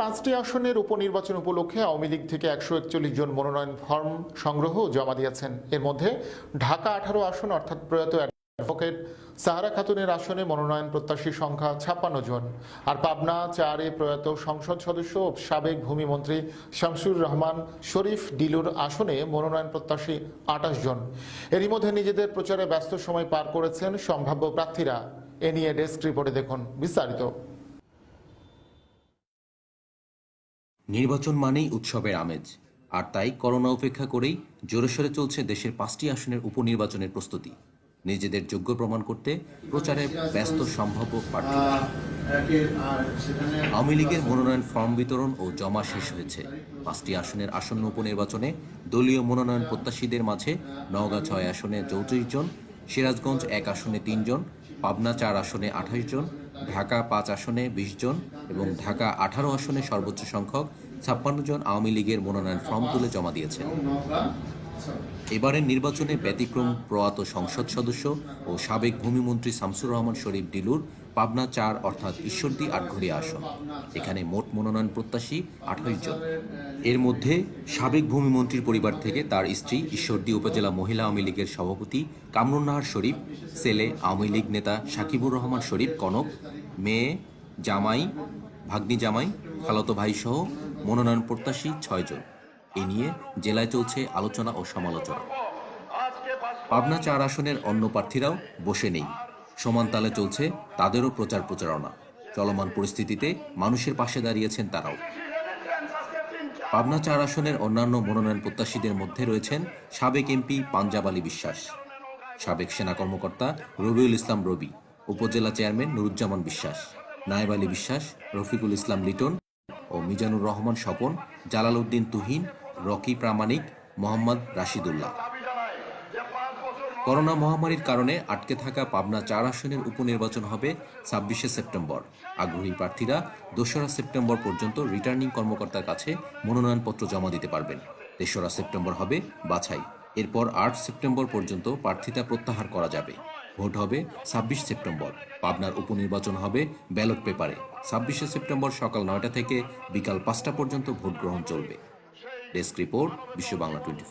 পাঁচটি আসনের উপনির্বাচন উপলক্ষে আওয়ামী লীগ থেকে একশো একচল্লিশ জন মনোনয়ন ফর্ম সংগ্রহ জমা দিয়েছেন। এর মধ্যে ঢাকা আঠারো আসন, অর্থাৎ প্রয়াত অ্যাডভোকেট সাহারা খাতুনের আসনে মনোনয়ন প্রত্যাশীর সংখ্যা ছাপ্পান্ন জন। আর পাবনা চারে প্রয়াত সংসদ সদস্য ও সাবেক ভূমিমন্ত্রী শামসুর রহমান শরীফ ডিলুর আসনে মনোনয়ন প্রত্যাশী আটাশ জন। এরই মধ্যে নিজেদের প্রচারে ব্যস্ত সময় পার করেছেন সম্ভাব্য প্রার্থীরা। এ নিয়ে ডেস্ক রিপোর্টে দেখুন বিস্তারিত। নির্বাচন মানেই উৎসবের আমেজ, আর তাই করোনা উপেক্ষা করেই জোরেশোরে চলছে দেশের পাঁচটি আসনের উপনির্বাচনের প্রস্তুতি। নিজেদের যোগ্য প্রমাণ করতে প্রচারে ব্যস্ত সম্ভাব্য প্রার্থী। আওয়ামী লীগের মনোনয়ন ফর্ম বিতরণ ও জমা শেষ হয়েছে। পাঁচটি আসনের আসন্ন উপনির্বাচনে দলীয় মনোনয়ন প্রত্যাশীদের মাঝে নওগাঁ ছয় আসনে চৌত্রিশ জন, সিরাজগঞ্জ এক আসনে তিনজন পাবনা চার আসনে আঠাশ জন ঢাকা পাঁচ আসনে বিশ জন এবং ঢাকা আঠারো আসনে সর্বোচ্চ সংখ্যক ছাপ্পান্ন জন আওয়ামী লীগের মনোনয়ন ফর্ম তুলে জমা দিয়েছেন। এবারের নির্বাচনে ব্যতিক্রম প্রয়াত সংসদ সদস্য ও সাবেক ভূমিমন্ত্রী শামসুর রহমান শরীফ ডিলুর পাবনা চার অর্থাৎ ঈশ্বরদী আটঘরিয়া আসন। এখানে মোট মনোনয়ন প্রত্যাশী আঠাশ জন। এর মধ্যে সাবেক ভূমিমন্ত্রীর পরিবার থেকে তার স্ত্রী ঈশ্বরদী উপজেলা মহিলা আওয়ামী লীগের সভাপতি কামরুন্নাহার শরীফ, ছেলে আওয়ামী লীগ নেতা সাকিবুর রহমান শরীফ, কনক, মেয়ে জামাই, ভাগ্নি জামাই, খালতো ভাইসহ মনোনয়ন প্রত্যাশী ছয়জন এ নিয়ে জেলায় চলছে আলোচনা ও সমালোচনা। পাবনা চার আসনের অন্য প্রার্থীরাও বসে নেই। সমান তালে চলছে তাদেরও প্রচার প্রচারণা। চলমান পরিস্থিতিতে মানুষের পাশে দাঁড়িয়েছেন তারাও। পাবনা চার আসনের অন্যান্য মনোনয়ন প্রত্যাশীদের মধ্যে রয়েছেন সাবেক এমপি পাঞ্জাব আলী বিশ্বাস সাবেক সেনা কর্মকর্তা রবিউল ইসলাম রবি উপজেলা চেয়ারম্যান নুরুজ্জামান বিশ্বাস নায়েব আলী বিশ্বাস রফিকুল ইসলাম লিটন ও মিজানুর রহমান স্বপন জালাল উদ্দিন তুহিন রকি প্রামাণিক মোহাম্মদ রাশিদুল্লাহ। করোনা মহামারীর কারণে আটকে থাকা পাবনা চার আসনের উপনির্বাচন হবে ছাব্বিশে সেপ্টেম্বর। আগ্রহী প্রার্থীরা দোসরা সেপ্টেম্বর পর্যন্ত রিটার্নিং কর্মকর্তার কাছে মনোনয়নপত্র জমা দিতে পারবেন। তেসরা সেপ্টেম্বর হবে বাছাই। এরপর আট সেপ্টেম্বর পর্যন্ত প্রার্থিতা প্রত্যাহার করা যাবে। ভোট হবে ছাব্বিশ সেপ্টেম্বর। পাবনার উপনির্বাচন হবে ব্যালট পেপারে। ছাব্বিশে সেপ্টেম্বর সকাল নয়টা থেকে বিকাল পাঁচটা পর্যন্ত ভোট গ্রহণ চলবে। ডেস্ক রিপোর্ট বিশ্ব বাংলা টোয়েন্টি